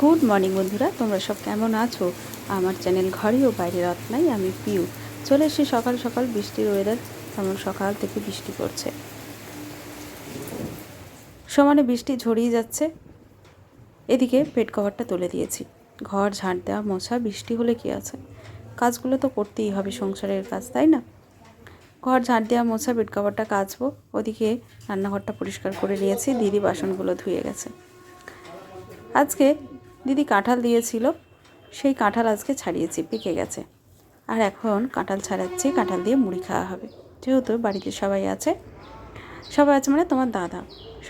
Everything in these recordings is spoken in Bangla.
গুড মর্নিং বন্ধুরা, তোমরা সব কেমন আছো? আমার চ্যানেল ঘরে ও বাইরে রত্নাই, আমি পিউ। চলে এসেছি সকাল সকাল বৃষ্টির ওয়েদার তেমন সকাল থেকে বৃষ্টি পড়ছে। সমানে বৃষ্টি ঝরিয়ে যাচ্ছে। এদিকে পেট কভারটা তুলে দিয়েছি। ঘর ঝাঁট দেওয়া, মোছা, বৃষ্টি হলে কি আছে? কাজগুলো তো করতেই হবে সংসারের কাজ, তাই না? ঘর ঝাঁট দেওয়া, মোছা বেড কভারটা কাচবো। ওদিকে রান্নাঘরটা পরিষ্কার করে নিয়েছি, দিদি বাসনগুলো ধুয়ে গেছে। আজকে দিদি কাঁঠাল দিয়েছিল সেই কাঁঠাল আজকে ছাড়িয়েছি পেকে গেছে। আর এখন কাঁঠাল ছাড়াচ্ছি কাঁঠাল দিয়ে মুড়ি খাওয়া হবে। যেহেতু বাড়িতে সবাই আছে সবাই আছে মানে তোমার দাদা।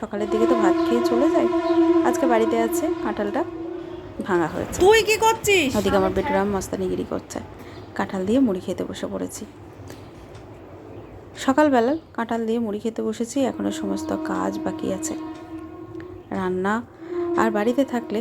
সকালের দিকে তো ভাত খেয়ে চলে যায়। আজকে বাড়িতে আছে কাঁঠালটা ভাঙা হয়েছে। তুই কি করছিস? ওদিকে আমার বেটুরাম মস্তানিগিরি করছে। কাঁঠাল দিয়ে মুড়ি খেতে বসে পড়েছি। সকালবেলা কাঁঠাল দিয়ে মুড়ি খেতে বসেছি এখনও সমস্ত কাজ বাকি আছে। রান্না আর বাড়িতে থাকলে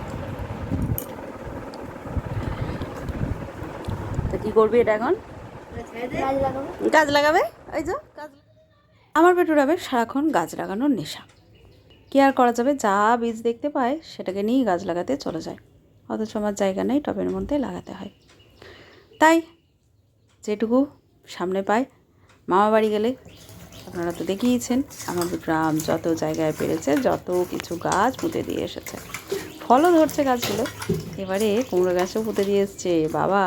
করবি এটা এখন? গাছ লাগাবে? ওই যে আমার বেটুরাবে সারাক্ষণ গাছ লাগানোর নেশা। কি আর করা যাবে? যা বীজ দেখতে পায়, সেটাকে নিয়েই গাছ লাগাতে চলে যায়। অথচ আমার জায়গা নেই টবের মধ্যে লাগাতে হয়। তাই যেটুকু সামনে পায় মামা বাড়ি গেলে আপনারা তো দেখিয়েছেন, আমার গ্রাম যত জায়গায় পেরেছে, যত কিছু গাছ পুঁতে দিয়ে এসেছে। ফলও ধরছে গাছগুলো। এবারে কুমড়ো গাছও পুঁতে দিয়ে এসছে। বাবা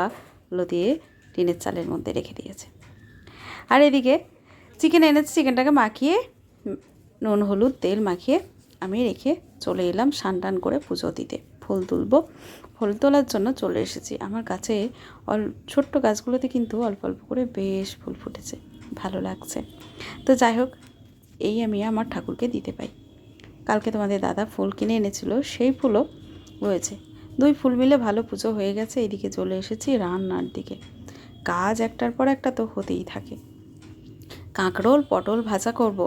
লতিয়ে টিনের চালের মধ্যে রেখে দিয়েছে। আর এদিকে চিকেন এনেছি চিকেনটাকে মাখিয়ে, নুন, হলুদ, তেল মাখিয়ে আমি রেখে চলে এলাম সান টান করে পুজো দিতে। ফুল তুলবো। ফুল তোলার জন্য চলে এসেছি। আমার কাছে অল, ছোট্ট গাছগুলোতে কিন্তু অল্প অল্প করে বেশ ফুল ফুটেছে। ভালো লাগছে। তো যাই হোক, এই আমি আমার ঠাকুরকে দিতে পাই। কালকে তোমাদের দাদা ফুল কিনে এনেছিল, সেই ফুলও রয়েছে। দুই ফুল মিলে ভালো পুজো হয়ে গেছে, এদিকে চলে এসেছি রান্নার দিকে। কাজ একটার পর একটা তো হতেই থাকে। কাঁকরোল, পটল ভাজা করব।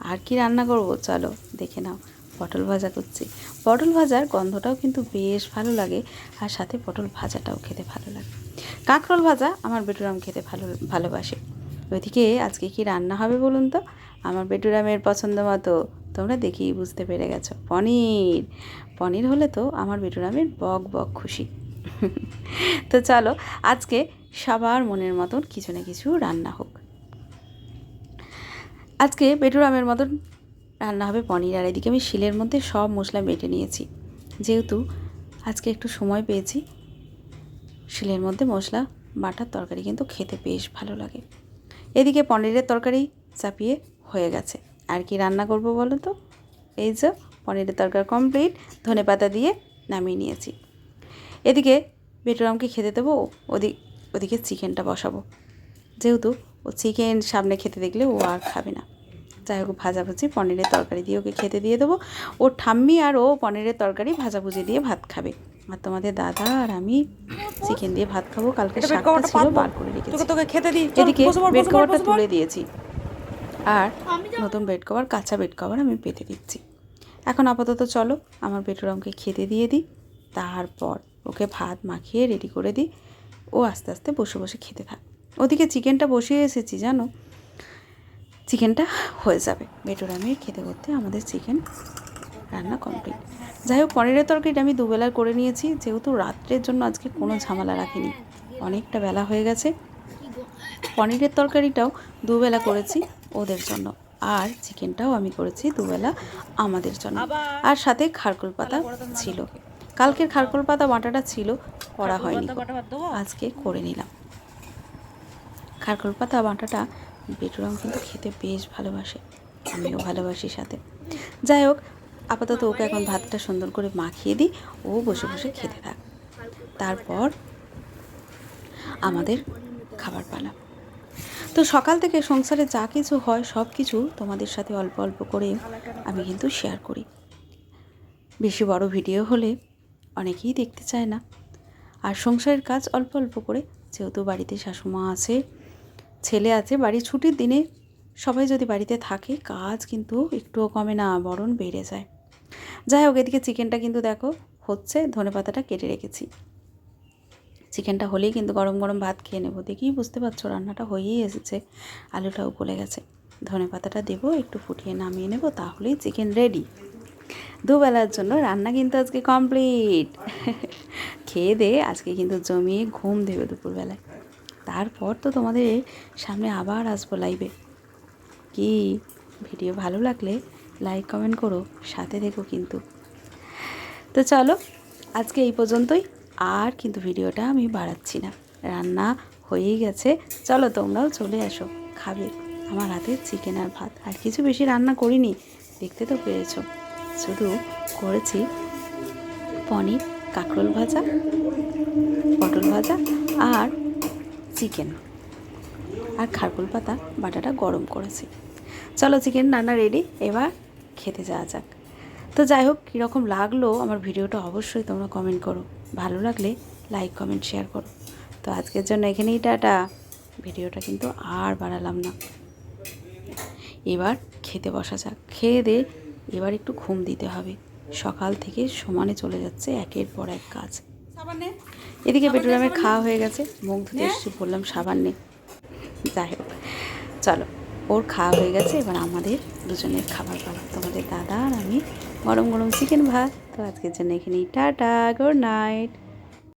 আর কি রান্না করব? চলো, দেখে নাও। পটল ভাজা করছি। পটল ভাজার গন্ধটাও কিন্তু বেশ ভালো লাগে, আর সাথে পটল ভাজাটাও খেতে ভালো লাগে। কাঁকরোল ভাজা আমার বেটুরাম খেতে ভালো, ভালোবাসে। ওইদিকে আজকে কি রান্না হবে বলুন তো? আমার বেটুরামের পছন্দ মতো তোমরা দেখেই বুঝতে পেরে গেছো। পনির। পনির হলে তো আমার বেটুরামের বক বক খুশি। তো চলো, আজকে সবার মনের মতন কিছু না কিছু রান্না হোক। আজকে বেটুরামের মতন রান্না হবে পনির, আর এদিকে আমি শিলের মধ্যে সব মশলা বেটে নিয়েছি। যেহেতু আজকে একটু সময় পেয়েছি, শিলের মধ্যে মশলা বাটার তরকারি কিন্তু খেতে বেশ ভালো লাগে। এদিকে পনিরের তরকারি চাপিয়ে হয়ে গেছে। আর কি রান্না করব বলো তো? এই যে পনিরের তরকারি কমপ্লিট ধনে পাতা দিয়ে নামিয়ে নিয়েছি। এদিকে বেটুরামকে খেতে দেবো ওদিক ওদিকে চিকেনটা বসাবো। যেহেতু ও চিকেন সামনে খেতে দেখলে ও আর খাবে না। যাই হোক ভাজাভুজি পনিরের তরকারি দিয়ে ওকে খেতে দিয়ে দেবো। ও ঠাম্মি আর ও পনিরের তরকারি ভাজাভুজি দিয়ে ভাত খাবে। আর তোমাদের দাদা আর আমি চিকেন দিয়ে ভাত খাব। কালকে শাকটা ছিল বার করে রেখেছি। এদিকে বেড কভারটা তুলে দিয়েছি। আর নতুন বেড কভার কাঁচা বেড কভার আমি পেতে দিচ্ছি। এখন আপাতত চলো আমার বেটুরামকে খেতে দিয়ে দিই তারপর ওকে ভাত মাখিয়ে রেডি করে দিই। ও আস্তে আস্তে বসে বসে খেতে থাক। ওদিকে চিকেনটা বসিয়ে এসেছি জানো? চিকেনটা হয়ে যাবে। বেটুরামের খেতে করতে আমাদের চিকেন রান্না কমপ্লিট যাই হোক পনিরের তরকারিটা আমি দুবেলার করে নিয়েছি যেহেতু রাত্রের জন্য আজকে কোনো ঝামেলা রাখিনি। অনেকটা বেলা হয়ে গেছে। পনিরের তরকারিটাও দুবেলা করেছি। ওদের জন্য। আর চিকেনটাও আমি করেছি দুবেলা আমাদের জন্য। আর সাথে খারকুল পাতা ছিল। কালকের খারকুল পাতা বাটাটা ছিল করা হয়নি? আজকে করে নিলাম। খারকুল পাতা বাটাটা বেটুরাম কিন্তু খেতে বেশ ভালোবাসে আমিও ভালোবাসি সাথে। যাই হোক আপাতত ওকে এখন ভাতটা সুন্দর করে মাখিয়ে দিই ও বসে বসে খেতে থাক। তারপর আমাদের খাবার পালা। তো সকাল থেকে সংসারে যা কিছু হয়, সব কিছু তোমাদের সাথে অল্প অল্প করে আমি কিন্তু শেয়ার করি। বেশি বড় ভিডিও হলে অনেকেই দেখতে চায় না। আর সংসারের কাজ অল্প অল্প করে, যেহেতু বাড়িতে শাশুমা আছে, ছেলে আছে, বাড়ির ছুটির দিনে সবাই যদি বাড়িতে থাকে, কাজ কিন্তু একটুও কমে না বরং বেড়ে যায়। যাই হোক, এদিকে চিকেনটা কিন্তু দেখো হচ্ছে ধনে পাতাটা কেটে রেখেছি। চিকেনটা হলেই কিন্তু গরম গরম ভাত খেয়ে নেব। দেখেই বুঝতে পারছ, রান্নাটা হয়েই এসেছে। আলুটাও গলে গেছে। ধনে পাতাটা দেবো, একটু ফুটিয়ে নামিয়ে নেব, তাহলেই চিকেন রেডি দুবেলার জন্য রান্না কিন্তু আজকে কমপ্লিট খেয়ে দে, আজকে কিন্তু জমিয়ে ঘুম দেবে দুপুরবেলায়। তারপর তো তোমাদের সামনে আবার আসব লাইভে কি? ভিডিও ভালো লাগলে লাইক কমেন্ট করো, সাথে দেখো কিন্তু। তো চলো, আজকে এই পর্যন্তই। আর কিন্তু ভিডিওটা আমি বাড়াচ্ছি না। রান্না হয়েই গেছে। চলো তোমরাও চলে আসো খাবে। আমার হাতে চিকেন আর ভাত। আর কিছু বেশি রান্না করিনি, দেখতে তো পেরেছ শুধু করেছি পনির কাঁকরোল ভাজা, পটল ভাজা আর চিকেন আর খারকুল পাতা, বাটাটা গরম করেছি। চলো চিকেন রান্না রেডি এবার খেতে যাওয়া যাক। তো যাই হোক, কীরকম লাগল আমার ভিডিওটা অবশ্যই তোমরা কমেন্ট করো। ভালো লাগলে লাইক কমেন্ট শেয়ার করো। তো আজকের জন্য এখানেই টাটা। ভিডিওটা কিন্তু আর বাড়ালাম না। এবার খেতে বসা যাক। খেয়ে দে এবার একটু ঘুম দিতে হবে। সকাল থেকে সমানে চলে যাচ্ছে একের পর এক কাজ। এদিকে পেট্রোলামের খাওয়া হয়ে গেছে। মুখ ধুতে এসেছি বললাম সাবান নে। যাই হোক চলো। ওর খাওয়া হয়ে গেছে, এবার আমাদের দুজনের খাবার পালা। তোমাদের দাদা আর আমি গরম গরম চিকেন ভাত। তো আজকের জন্য এখানেই টাটা, গুড নাইট।